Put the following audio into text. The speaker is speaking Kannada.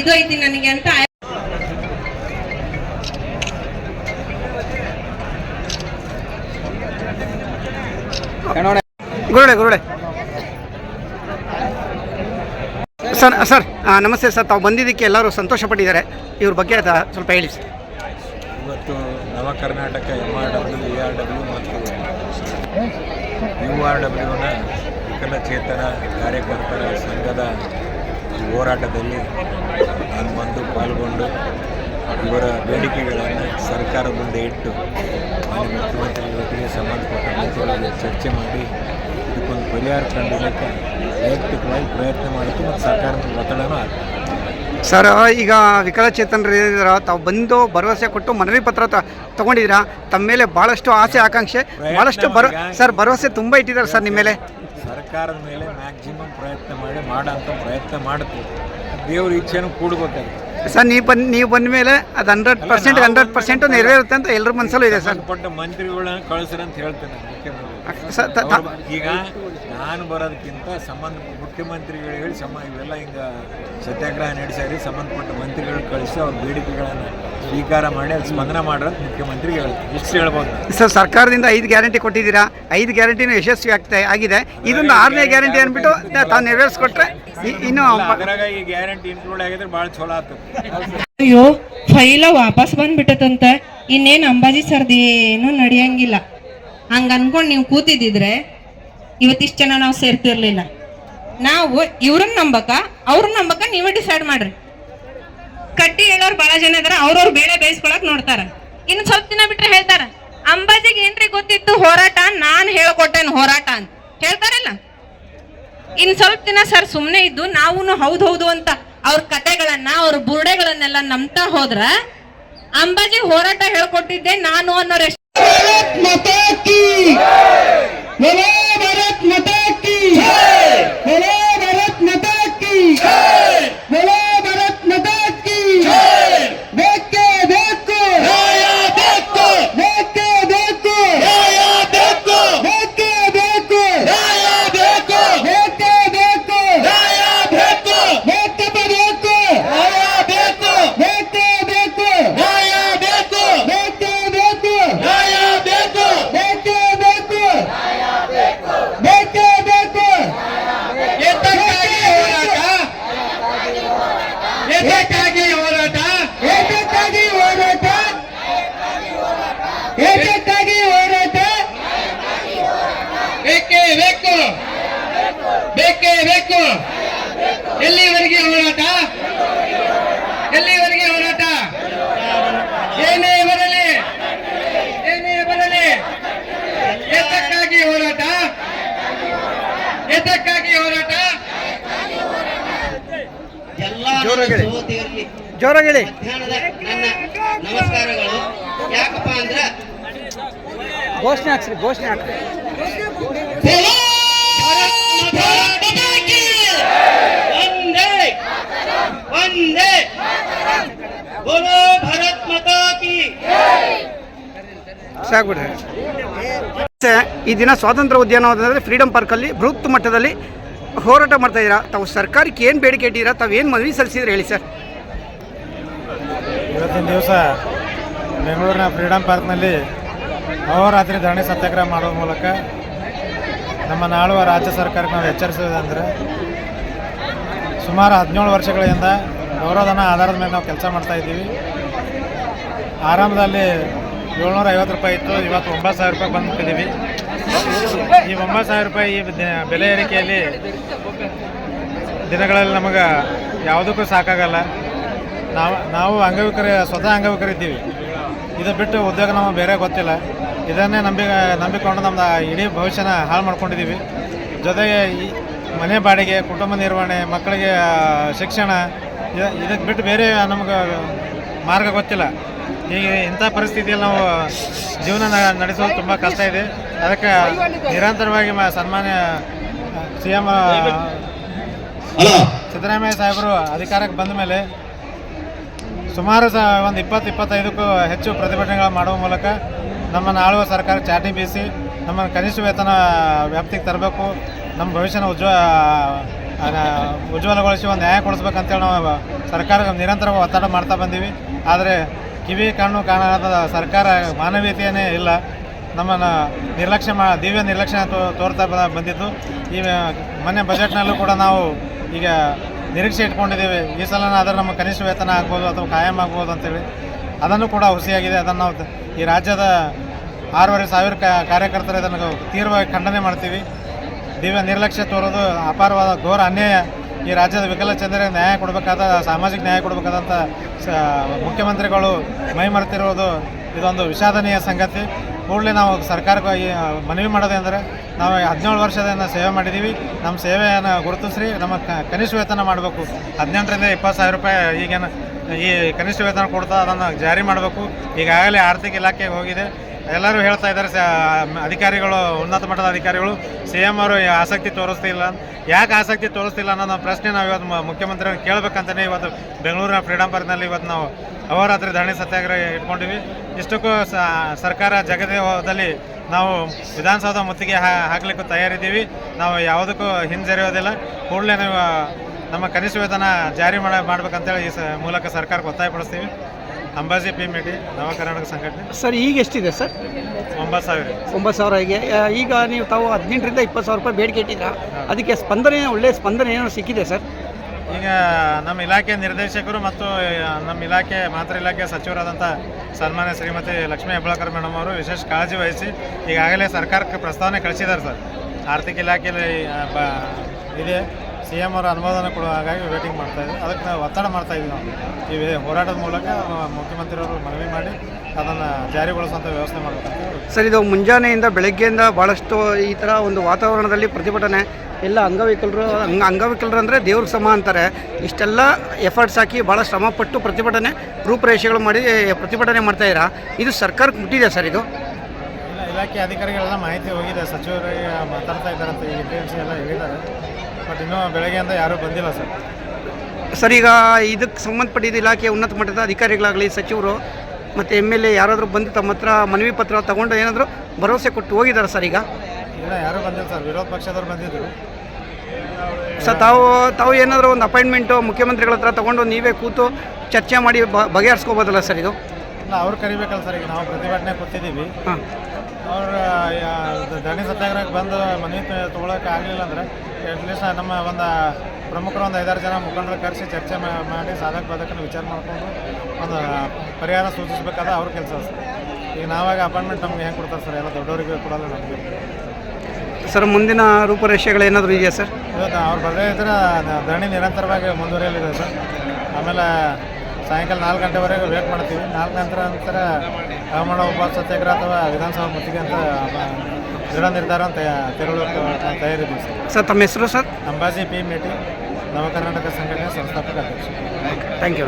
ಇದು ಐತಿ ನನಗೆ ಅಂತ ಗುರುಡೆ ಗುರುಡೆ. ಸರ್ ಸರ್ ನಮಸ್ತೆ ಸರ್ ತಾವು ಬಂದಿದ್ದಕ್ಕೆ ಎಲ್ಲರೂ ಸಂತೋಷ ಪಟ್ಟಿದ್ದಾರೆ ಇವ್ರ ಬಗ್ಗೆ ಅದ ಸ್ವಲ್ಪ ಹೇಳಿ ಸರ್. ಇವತ್ತು Nava Karnataka M R W A R W ಮತ್ತು ಯು ಆರ್ ಡಬ್ಲ್ಯೂನ ವಿಕಲಚೇತನ ಕಾರ್ಯಕರ್ತರ ಸಂಘದ ಈ ಹೋರಾಟದಲ್ಲಿ ನಾನು ಬಂದು ಪಾಲ್ಗೊಂಡು ಇವರ ಬೇಡಿಕೆಗಳನ್ನು ಸರ್ಕಾರ ಮುಂದೆ ಇಟ್ಟು ಮಾನ್ಯ ಮುಖ್ಯಮಂತ್ರಿಗಳೊಟ್ಟಿಗೆ ಸಂಬಂಧಪಟ್ಟ ಮಂತ್ರಿಗಳಿಗೆ ಚರ್ಚೆ ಮಾಡಿ ಇದಕ್ಕೊಂದು ಪರಿಹಾರ ಕಂಡುಹಿಡಿಯಕ್ಕೆ ವೈಯಕ್ತಿಕವಾಗಿ ಪ್ರಯತ್ನ ಮಾಡುತ್ತೆ ಮತ್ತು ಸರ್ಕಾರದ ಒತ್ತಡನೂ ಆಗ್ತದೆ ಸರ್ ಈಗ ವಿಕಲಚೇತನರು ಇದ್ದೀರಾ ತಾವು ಬಂದು ಭರವಸೆ ಕೊಟ್ಟು ಮನವಿ ಪತ್ರ ತಗೊಂಡಿದ್ದೀರಾ? ತಮ್ಮ ಮೇಲೆ ಭಾಳಷ್ಟು ಆಸೆ ಆಕಾಂಕ್ಷೆ ಭಾಳಷ್ಟು ಭರ ಸರ್ ಭರವಸೆ ತುಂಬ ಇಟ್ಟಿದ್ದಾರೆ ಸರ್ ನಿಮ್ಮ ಮೇಲೆ. ಸರ್ಕಾರದ ಮೇಲೆ ಮ್ಯಾಕ್ಸಿಮಮ್ ಪ್ರಯತ್ನ ಮಾಡಿ ಮಾಡೋಂಥ ಪ್ರಯತ್ನ ಮಾಡುತ್ತೆ ದೇವ್ರ ಇಚ್ಛೆನೂ ಕೂಡ್ಬೇಕಾಗುತ್ತೆ. ಸರ್ ನೀವು ಬಂದು ನೀವು ಬಂದ ಮೇಲೆ ಅದು ಹಂಡ್ರೆಡ್ ಪರ್ಸೆಂಟ್ ಹಂಡ್ರೆಡ್ ಪರ್ಸೆಂಟ್ ನೆರವೇರುತ್ತೆ ಅಂತ ಎಲ್ಲರ ಮನಸ್ಸಲ್ಲೂ ಇದೆ ಸರ್. ಪಟ್ಟ ಮಂತ್ರಿಗಳನ್ನ ಕಳಿಸ್ರಿ ಅಂತ ಹೇಳ್ತೇನೆ ಸರ್ ತ- ತ- ಈಗ ನಾನು ಬರೋದಕ್ಕಿಂತ ಸಂಬಂಧ ಮುಖ್ಯಮಂತ್ರಿಗಳು ಹೇಳಿ ಸಮ ಇವೆಲ್ಲ ಹಿಂಗೆ ಸತ್ಯಾಗ್ರಹ ನಡೆಸಿ ಸಂಬಂಧಪಟ್ಟ ಮಂತ್ರಿಗಳು ಕಳಿಸಿ ಅವ್ರ ಬೇಡಿಕೆಗಳನ್ನು ಸ್ವೀಕಾರ ಮಾಡಿ ಅದು ಸ್ಪಂದನ ಮಾಡೋದು ಮುಖ್ಯಮಂತ್ರಿಗೆ ಹೇಳ್ತೀನಿ. ಇಷ್ಟು ಹೇಳ್ಬೋದು. ಸರ್ ಸರ್ಕಾರದಿಂದ ಐದು ಗ್ಯಾರಂಟಿ ಕೊಟ್ಟಿದ್ದೀರಾ? ಐದು ಗ್ಯಾರಂಟಿನೂ ಯಶಸ್ವಿ ಆಗ್ತಾ ಆಗಿದೆ. ಇದೊಂದು ಆರನೇ ಗ್ಯಾರಂಟಿ ಅಂದ್ಬಿಟ್ಟು ತಾವು ನೆರವೇರಿಸ್ಕೊಟ್ರೆ ಇನ್ನೂ ಅದ್ರಾಗ ಈ ಗ್ಯಾರಂಟಿ ಇನ್ಕ್ಲೂಡ್ ಆಗಿದ್ರೆ ಭಾಳ ಚಲೋ ಆಯ್ತು ಅಯ್ಯೋ ಫೈಲ ವಾಪಸ್ ಬಂದ್ಬಿಟ್ಟತಂತ ಇನ್ನೇನ್ ಅಂಬಾಜಿ ಸರ್ದಿ ಏನು ನಡೆಯಂಗಿಲ್ಲ. ಹಂಗ ಅನ್ಕೊಂಡು ನೀವು ಕೂತಿದ್ದಿದ್ರೆ ಇವತ್ತಿಷ್ಟು ಜನ ನಾವು ಸೇರ್ತಿರ್ಲಿಲ್ಲ. ನಾವು ಇವ್ರನ್ನ ನಂಬಕ ಅವ್ರನ್ನ ನಂಬಕ ನೀವೇ ಡಿಸೈಡ್ ಮಾಡ್ರಿ. ಕಟ್ಟಿ ಹೇಳೋರು ಬಹಳ ಜನ ಇದಾರ ಅವ್ರವ್ರು ಬೇಳೆ ಬೇಯಿಸ್ಕೊಳಕ್ ನೋಡ್ತಾರ. ಇನ್ನು ಸ್ವಲ್ಪ ದಿನ ಬಿಟ್ಟರೆ ಹೇಳ್ತಾರ ಅಂಬಾಜಿಗೆ ಏನ್ರಿ ಗೊತ್ತಿತ್ತು ಹೋರಾಟ ನಾನ್ ಹೇಳ್ಕೊಟ್ಟೇನು ಹೋರಾಟ ಅಂತ. ಹೇಳ್ತಾರಲ್ಲ? ಇನ್ ಸ್ವಲ್ಪ ದಿನ ಸರ್ ಸುಮ್ನೆ ಇದ್ದು ನಾವು ಹೌದು ಹೌದು ಅಂತ ಅವ್ರ ಕತೆಗಳನ್ನ ಅವ್ರ ಬುರುಡೆಗಳನ್ನೆಲ್ಲ ನಂಬ್ತಾ ಹೋದ್ರ ಅಂಬಾಜಿ ಹೋರಾಟ ಹೇಳ್ಕೊಟ್ಟಿದ್ದೆ ನಾನು ಅನ್ನೋ ಎಷ್ಟ್ ದೇವರಲ್ಲಿ ಜೋರಾಗಿ ನನ್ನ ನಮಸ್ಕಾರಗಳು. ಯಾಕಪ್ಪ ಅಂದ್ರೆ ಘೋಷಣೆ ಹಾಕ್ಸ್ರಿ ಘೋಷಣೆ ಹಾಕ್ರಿ ಒಂದೇ ಒಂದೇ. ಬೋಲೋ ಭಾರತ್ ಮಾತಾ ಕಿ ಸಾಕ್ಬಿಡ್ರಿ. ಈ ದಿನ ಸ್ವಾತಂತ್ರ್ಯ ಉದ್ಯಾನವನದಲ್ಲಿ ಫ್ರೀಡಂ ಪಾರ್ಕಲ್ಲಿ ಬೃಹತ್ ಮಟ್ಟದಲ್ಲಿ ಹೋರಾಟ ಮಾಡ್ತಾ ಇದ್ದೀರಾ? ತಾವು ಸರ್ಕಾರಕ್ಕೆ ಏನು ಬೇಡಿಕೆ ಇಟ್ಟಿದ್ದೀರಾ? ತಾವು ಏನು ಮನವಿ ಸಲ್ಲಿಸಿದ್ರೆ ಹೇಳಿ ಸರ್? ಇವತ್ತಿನ ದಿವಸ ಬೆಂಗಳೂರಿನ ಫ್ರೀಡಮ್ ಪಾರ್ಕ್ನಲ್ಲಿ ಅವರಾತ್ರಿ ಧರಣಿ ಸತ್ಯಾಗ್ರಹ ಮಾಡುವ ಮೂಲಕ ನಮ್ಮ ನಾಳುವ ರಾಜ್ಯ ಸರ್ಕಾರಕ್ಕೆ ನಾವು ಎಚ್ಚರಿಸುವುದಂದರೆ ಸುಮಾರು ಹದಿನೇಳು ವರ್ಷಗಳಿಂದ ಗೌರವಧನ ಆಧಾರದ ಮೇಲೆ ನಾವು ಕೆಲಸ ಮಾಡ್ತಾ ಇದ್ದೀವಿ. ಆರಂಭದಲ್ಲಿ ಏಳ್ನೂರ ಐವತ್ತು ರೂಪಾಯಿ ಇತ್ತು, ಇವತ್ತು ಒಂಬತ್ತು ಸಾವಿರ ರೂಪಾಯಿ ಬಂದು ಮುಟ್ಟಿದ್ದೀವಿ ಈ ಒಂಬತ್ತು ಸಾವಿರ ರೂಪಾಯಿ ಈ ಬೆಲೆ ಏರಿಕೆಯಲ್ಲಿ ದಿನಗಳಲ್ಲಿ ನಮಗೆ ಯಾವುದಕ್ಕೂ ಸಾಕಾಗಲ್ಲ. ನಾವು ನಾವು ಅಂಗವಿಕರ, ಸ್ವತಃ ಅಂಗವಿಕರಿದ್ದೀವಿ ಇದು ಬಿಟ್ಟು ಉದ್ಯೋಗ ನಮಗೆ ಬೇರೆ ಗೊತ್ತಿಲ್ಲ. ಇದನ್ನೇ ನಂಬಿ, ನಂಬಿಕೊಂಡು ನಮ್ಮ ಇಡೀ ಭವಿಷ್ಯನ ಹಾಳು ಮಾಡ್ಕೊಂಡಿದ್ದೀವಿ. ಜೊತೆಗೆ ಈ ಮನೆ ಬಾಡಿಗೆ, ಕುಟುಂಬ ನಿರ್ವಹಣೆ, ಮಕ್ಕಳಿಗೆ ಶಿಕ್ಷಣ, ಇದ- ಇದಕ್ಕೆ ಬಿಟ್ಟು ಬೇರೆ ನಮಗೆ ಮಾರ್ಗ ಗೊತ್ತಿಲ್ಲ. ಈಗ ಇಂಥ ಪರಿಸ್ಥಿತಿಯಲ್ಲಿ ನಾವು ಜೀವನ ನಡೆಸೋದು ತುಂಬ ಕಷ್ಟ ಇದೆ. ಅದಕ್ಕೆ ನಿರಂತರವಾಗಿ ಮ- ಸನ್ಮಾನ್ಯ ಸಿ ಎಂ ಸಿದ್ದರಾಮಯ್ಯ ಸಾಹೇಬರು ಅಧಿಕಾರಕ್ಕೆ ಬಂದ ಮೇಲೆ ಸುಮಾರು ಸ ಒಂದು ಇಪ್ಪತ್ತು ಇಪ್ಪತ್ತೈದಕ್ಕೂ ಹೆಚ್ಚು ಪ್ರತಿಭಟನೆಗಳು ಮಾಡುವ ಮೂಲಕ ನಮ್ಮನ್ನು ಆಳುವ ಸರ್ಕಾರ ಚಾಟಿ ಬೀಸಿ ನಮ್ಮನ್ನು ಕನಿಷ್ಠ ವೇತನ ವ್ಯಾಪ್ತಿಗೆ ತರಬೇಕು ನಮ್ಮ ಭವಿಷ್ಯನ ಉಜ್ವ ಉಜ್ವಲಗೊಳಿಸಿ ಒಂದು ನ್ಯಾಯ ಕೊಡಿಸ್ಬೇಕಂತೇಳಿ ನಾವು ಸರ್ಕಾರಕ್ಕೆ ನಿರಂತರವಾಗಿ ಒತ್ತಡ ಮಾಡ್ತಾ ಬಂದೀವಿ. ಆದರೆ ಕಿವಿ, ಕಣ್ಣು ಕಾಣದ ಸರ್ಕಾರ ಮಾನವೀಯತೆಯೇ ಇಲ್ಲ. ನಮ್ಮನ್ನು ನಿರ್ಲಕ್ಷ್ಯ ಮಾ, ದಿವ್ಯ ನಿರ್ಲಕ್ಷ್ಯ ತೋರ್ತಾ ಬಂದಿದ್ದು. ಈ ಮೊನ್ನೆ ಬಜೆಟ್ನಲ್ಲೂ ಕೂಡ ನಾವು ಈಗ ನಿರೀಕ್ಷೆ ಇಟ್ಕೊಂಡಿದ್ದೀವಿ. ಈ ಸಲನಾದರೂ ನಮ್ಮ ಕನಿಷ್ಠ ವೇತನ ಆಗ್ಬೋದು ಅಥವಾ ಕಾಯಂ ಆಗ್ಬೋದು ಅಂತೇಳಿ. ಅದನ್ನು ಕೂಡ ಹುಸಿಯಾಗಿದೆ. ಅದನ್ನು ನಾವು ಈ ರಾಜ್ಯದ ಆರೂವರೆ ಸಾವಿರ ಕಾರ್ಯಕರ್ತರು ಇದನ್ನು ತೀವ್ರವಾಗಿ ಖಂಡನೆ ಮಾಡ್ತೀವಿ. ದಿವ್ಯ ನಿರ್ಲಕ್ಷ್ಯ ತೋರೋದು ಅಪಾರವಾದ ಘೋರ ಅನ್ಯಾಯ. ಈ ರಾಜ್ಯದ ವಿಕಲಚೇತನರಿಗೆ ನ್ಯಾಯ ಕೊಡಬೇಕಾದ, ಸಾಮಾಜಿಕ ನ್ಯಾಯ ಕೊಡಬೇಕಾದಂಥ ಮುಖ್ಯಮಂತ್ರಿಗಳು ಮೈಮರೆತಿರೋದು ಇದೊಂದು ವಿಷಾದನೀಯ ಸಂಗತಿ. ಕೂಡಲೇ ನಾವು ಸರ್ಕಾರಕ್ಕೆ ಮನವಿ ಮಾಡೋದೇಂದರೆ ನಾವು ಹದಿನೇಳು ವರ್ಷದಿಂದ ಸೇವೆ ಮಾಡಿದ್ದೀವಿ. ನಮ್ಮ ಸೇವೆಯನ್ನು ಗುರುತಿಸ್ರಿ, ನಮ್ಮ ಕನಿಷ್ಠ ವೇತನ ಮಾಡಬೇಕು. ಹದಿನೆಂಟರಿಂದ ಇಪ್ಪತ್ತು ಸಾವಿರ ರೂಪಾಯಿ ಈಗೇನು ಈ ಕನಿಷ್ಠ ವೇತನ ಕೊಡ್ತಾ ಅದನ್ನು ಜಾರಿ ಮಾಡಬೇಕು. ಈಗಾಗಲೇ ಆರ್ಥಿಕ ಇಲಾಖೆಗೆ ಹೋಗಿದೆ. ಎಲ್ಲರೂ ಹೇಳ್ತಾ ಇದ್ದಾರೆ ಅಧಿಕಾರಿಗಳು, ಉನ್ನತ ಮಟ್ಟದ ಅಧಿಕಾರಿಗಳು, ಸಿ ಎಂ ಅವರು ಆಸಕ್ತಿ ತೋರಿಸ್ತಿಲ್ಲ. ಯಾಕೆ ಆಸಕ್ತಿ ತೋರಿಸ್ತಿಲ್ಲ ಅನ್ನೋ ಪ್ರಶ್ನೆ ನಾವು ಇವತ್ತು ಮುಖ್ಯಮಂತ್ರಿ ಕೇಳಬೇಕಂತಲೇ ಇವತ್ತು ಬೆಂಗಳೂರಿನ ಫ್ರೀಡಮ್ ಪಾರ್ಕ್ನಲ್ಲಿ ಇವತ್ತು ನಾವು ಅಹೋರಾತ್ರಿ ಧರಣಿ ಸತ್ಯಾಗ್ರಹ ಇಟ್ಕೊಂಡಿವಿ. ಇಷ್ಟಕ್ಕೂ ಸರ್ಕಾರ ಜಗದೇವದಲ್ಲಿ ನಾವು ವಿಧಾನಸೌಧ ಮುತ್ತಿಗೆ ಹಾಕ್ಲಿಕ್ಕೂ ತಯಾರಿದ್ದೀವಿ. ನಾವು ಯಾವುದಕ್ಕೂ ಹಿಂಜರಿಯೋದಿಲ್ಲ. ಕೂಡಲೇ ನಾವು ನಮ್ಮ ಕನಿಷ್ಠ ವೇತನ ಜಾರಿ ಮಾಡ ಮಾಡ್ಬೇಕಂತೇಳಿ ಈ ಸ, ಮೂಲಕ ಸರ್ಕಾರಕ್ಕೆ ಒತ್ತಾಯಪಡಿಸ್ತೀವಿ. ಅಂಬಾಜಿ ಪಿ ಮೇಟಿ ನವ ಕರ್ನಾಟಕ ಸಂಘಟನೆ. ಸರ್ ಈಗ ಎಷ್ಟಿದೆ ಸರ್? ಒಂಬತ್ತು ಸಾವಿರ ಒಂಬತ್ತು ಸಾವಿರ ಈಗ ಈಗ ನೀವು ತಾವು ಹದಿನೆಂಟರಿಂದ ಇಪ್ಪತ್ತು ಸಾವಿರ ರೂಪಾಯಿ ಬೇಡಿಕೆ ಇಟ್ಟಿದ್ದೀರಾ? ಅದಕ್ಕೆ ಸ್ಪಂದನೆ ಒಳ್ಳೆಯ ಸ್ಪಂದನೆ ಏನೋ ಸಿಕ್ಕಿದೆ ಸರ್? ಈಗ ನಮ್ಮ ಇಲಾಖೆ ನಿರ್ದೇಶಕರು ಮತ್ತು ನಮ್ಮ ಇಲಾಖೆ ಮಾತೃ ಇಲಾಖೆ ಸಚಿವರಾದಂಥ ಸನ್ಮಾನ್ಯ ಶ್ರೀಮತಿ ಲಕ್ಷ್ಮೀ ಹೆಬ್ಬಳಕರ್ ಮೇಡಮ್ ಅವರು ವಿಶೇಷ ಕಾಳಜಿ ವಹಿಸಿ ಈಗಾಗಲೇ ಸರ್ಕಾರಕ್ಕೆ ಪ್ರಸ್ತಾವನೆ ಕಳಿಸಿದ್ದಾರೆ ಸರ್. ಆರ್ಥಿಕ ಇಲಾಖೆಯಲ್ಲಿ ಇದೆ. ಸಿ ಎಂ ಅವರ ಅನುಮೋದನೆ ಕೊಡುವ ಹಾಗಾಗಿ ವೇಟಿಂಗ್ ಮಾಡ್ತಾ ಇದ್ದೀವಿ ಅದಕ್ಕೆ ನಾವು ಒತ್ತಡ ಮಾಡ್ತಾ ಇದ್ದೀವಿ ನಾವು. ಈ ಹೋರಾಟದ ಮೂಲಕ ಮುಖ್ಯಮಂತ್ರಿಯವರು ಮನವಿ ಮಾಡಿ ಅದನ್ನು ಜಾರಿಗೊಳಿಸುವಂಥ ವ್ಯವಸ್ಥೆ ಮಾಡಬೇಕಂತ ಸರ್, ಇದು ಮುಂಜಾನೆಯಿಂದ ಬೆಳಗ್ಗೆಯಿಂದ ಭಾಳಷ್ಟು ಈ ಥರ ಒಂದು ವಾತಾವರಣದಲ್ಲಿ ಪ್ರತಿಭಟನೆ, ಎಲ್ಲ ಅಂಗವಿಕಲರು ಅಂಗ ಅಂಗವಿಕಲರು ಅಂದರೆ ದೇವ್ರಿಗೆ ಸಮ ಅಂತಾರೆ. ಇಷ್ಟೆಲ್ಲ ಎಫರ್ಟ್ಸ್ ಹಾಕಿ ಭಾಳ ಶ್ರಮಪಟ್ಟು ಪ್ರತಿಭಟನೆ ರೂಪುರೇಷೆಗಳು ಮಾಡಿ, ಪ್ರತಿಭಟನೆ ಮಾಡ್ತಾಯಿದ್ದೀರಾ ಇದು ಸರ್ಕಾರಕ್ಕೆ ಮುಟ್ಟಿದೆ ಸರ್ ಇದು? ಇಲಾಖೆ ಅಧಿಕಾರಿಗಳೆಲ್ಲ ಮಾಹಿತಿ ಹೋಗಿದೆ ಸಚಿವರಿಗೆ ಮಾತಾಡ್ತಾ ಇದ್ದಾರೆ ಅಂತ ಈ ಸಿ ಎಲ್ಲ ಹೇಳಿದ್ದಾರೆ. ಬಟ್ ಇನ್ನೂ ಬೆಳಗ್ಗೆಯಿಂದ ಯಾರೂ ಬಂದಿಲ್ಲ ಸರ್. ಸರ್ ಈಗ ಇದಕ್ಕೆ ಸಂಬಂಧಪಟ್ಟಿದ್ದ ಇಲಾಖೆ ಉನ್ನತ ಮಟ್ಟದ ಅಧಿಕಾರಿಗಳಾಗಲಿ ಸಚಿವರು ಮತ್ತು ಎಂ ಎಲ್ ಎ ಯಾರಾದರೂ ಬಂದು ತಮ್ಮ ಹತ್ರ ಮನವಿ ಪತ್ರ ತಗೊಂಡು ಏನಾದರೂ ಭರವಸೆ ಕೊಟ್ಟು ಹೋಗಿದ್ದಾರೆ ಸರ್ ಈಗ? ಇಲ್ಲ ಯಾರೂ ಬಂದಿಲ್ಲ ಸರ್. ವಿರೋಧ ಪಕ್ಷದವ್ರು ಬಂದಿದ್ದರು. ಸರ್ ತಾವು ತಾವು ಏನಾದರೂ ಒಂದು ಅಪಾಯಿಂಟ್ಮೆಂಟು ಮುಖ್ಯಮಂತ್ರಿಗಳ ಹತ್ರ ತೊಗೊಂಡು ನೀವೇ ಕೂತು ಚರ್ಚೆ ಮಾಡಿ ಬಗೆಹರಿಸ್ಕೋಬೋದಲ್ಲ ಸರ್ ಇದು? ಇಲ್ಲ ಅವ್ರು ಕರಿಬೇಕಲ್ಲ ಸರ್. ಈಗ ನಾವು ಪ್ರತಿಭಟನೆ ಕೂತಿದ್ದೀವಿ ಹಾಂ. ಅವ್ರು ಧರಣಿ ಸತ್ಯಾಗ್ರಹಕ್ಕೆ ಬಂದು ಮನವಿ ತೊಗೊಳಕ್ಕೆ ಆಗಲಿಲ್ಲ ಅಂದರೆ ಅಟ್ಲೀಸ್ಟ್ ನಮ್ಮ ಒಂದು ಪ್ರಮುಖರು ಒಂದು ಐದಾರು ಜನ ಮುಖಂಡರು ಕರೆಸಿ ಚರ್ಚೆ ಮಾಡಿ ಸಾಧಕ ಬಾಧಕನ ವಿಚಾರ ಮಾಡಿಕೊಂಡು ಒಂದು ಪರಿಹಾರ ಸೂಚಿಸಬೇಕಾದ ಅವ್ರ ಕೆಲಸ ಸರ್ ಈಗ ನಾವಾಗ ಅಪಾಯಿಂಟ್ಮೆಂಟ್ ನಮ್ಗೆ ಹೆಂಗೆ ಕೊಡ್ತಾರೆ ಸರ್? ಎಲ್ಲ ದೊಡ್ಡವರಿಗೆ ಕೊಡಲ್ಲ ನಮಗೆ. ಸರ್ ಮುಂದಿನ ರೂಪುರೇಷೆಗಳು ಏನಾದರೂ ಇದೆಯಾ ಸರ್? ಇವತ್ತು ಅವ್ರು ಬರದೇ ಇದ್ರೆ ಧರಣಿ ನಿರಂತರವಾಗಿ ಮುಂದುವರಿಯಲಿದೆ ಸರ್. ಆಮೇಲೆ ಸಾಯಂಕಾಲ ನಾಲ್ಕು ಗಂಟೆವರೆಗೆ ವೇಟ್ ಮಾಡ್ತೀವಿ. ನಾಲ್ಕು ನಂತರ ನಂತರ ಹವಾಮಾನ ಉಪವಾಸ ಸತ್ಯಾಗ್ರಹ ಅಥವಾ ವಿಧಾನಸಭಾ ಮುತ್ತಿಗೆ ಅಂತ ದೃಢ ನಿರ್ಧಾರ ಅಂತ ತೆರಳು ತಯಾರಿದ್ದೀವಿ ಸರ್. ಸರ್ ತಮ್ಮ ಹೆಸರು ಸರ್? ಅಂಬಾಜಿ ಪಿ ಮೇಟಿ ನವ ಕರ್ನಾಟಕ ಸಂಘಟನೆ ಸಂಸ್ಥಾಪಕ ಅಧ್ಯಕ್ಷ. Thank you